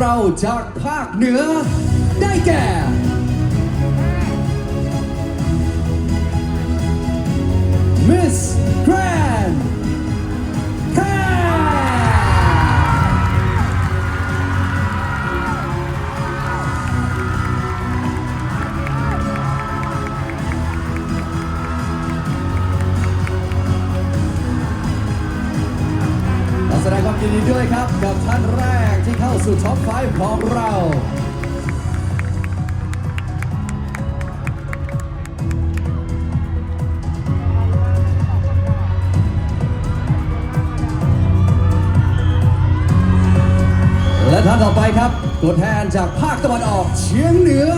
เราจากภาคเหนือได้แก่ นดีด้วยครับกับท่านแรกที่เข้าสู่ท็อป5ของเราและท่านต่อไปครับตัวแทนจากภาคตะวันออกเฉียงเหนือ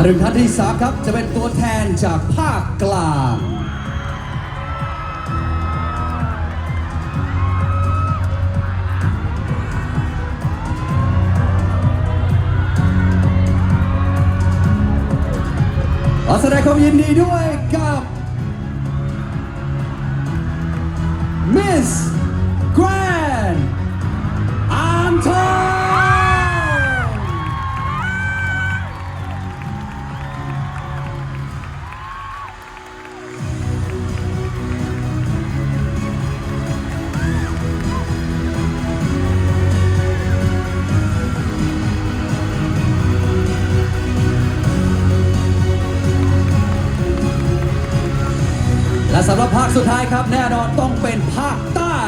มาถึงท่านที่สามครับ จะเป็นตัวแทนจากภาคกลางขอแสดงความยินดีด้วยกับาคสุดท้ายครับแน่นอนต้องเป็นภาคใต้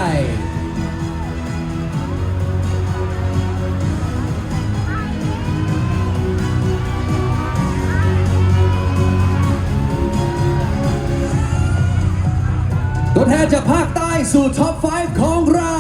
ตัวแทนจากภาคใต้สู่ท็อป 5 ของเรา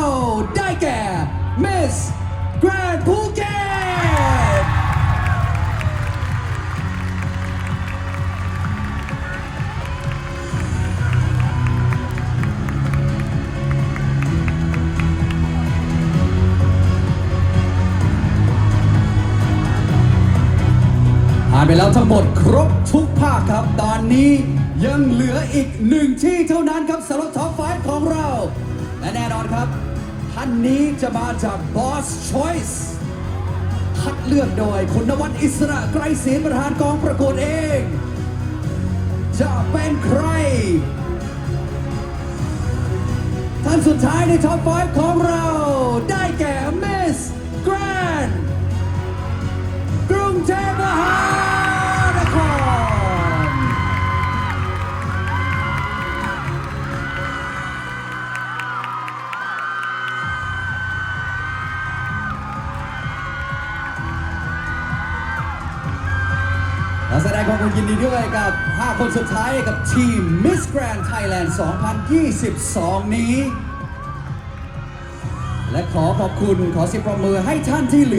านไปแล้วทั้งหมดครบทุกภาคครับ ตอนนี้ยังเหลืออีกหนึ่งที่เท่านั้นครับสำหรับท็อป5ของเรา และแน่นอนครับ ท่านนี้จะมาจาก Boss Choice คัดเลือกโดยคุณนวัดอิสระไกรศรีประธานกองประกวดเอง จะเป็นใคร ท่านสุดท้ายในท็อป5ของเราได้แก่ และแสดงความยินดีด้วยกับ 5 คนสุดท้ายกับทีม Miss Grand Thailand 2022 นี้ และขอขอบคุณขอสิบประมือให้ท่านที่เหลือ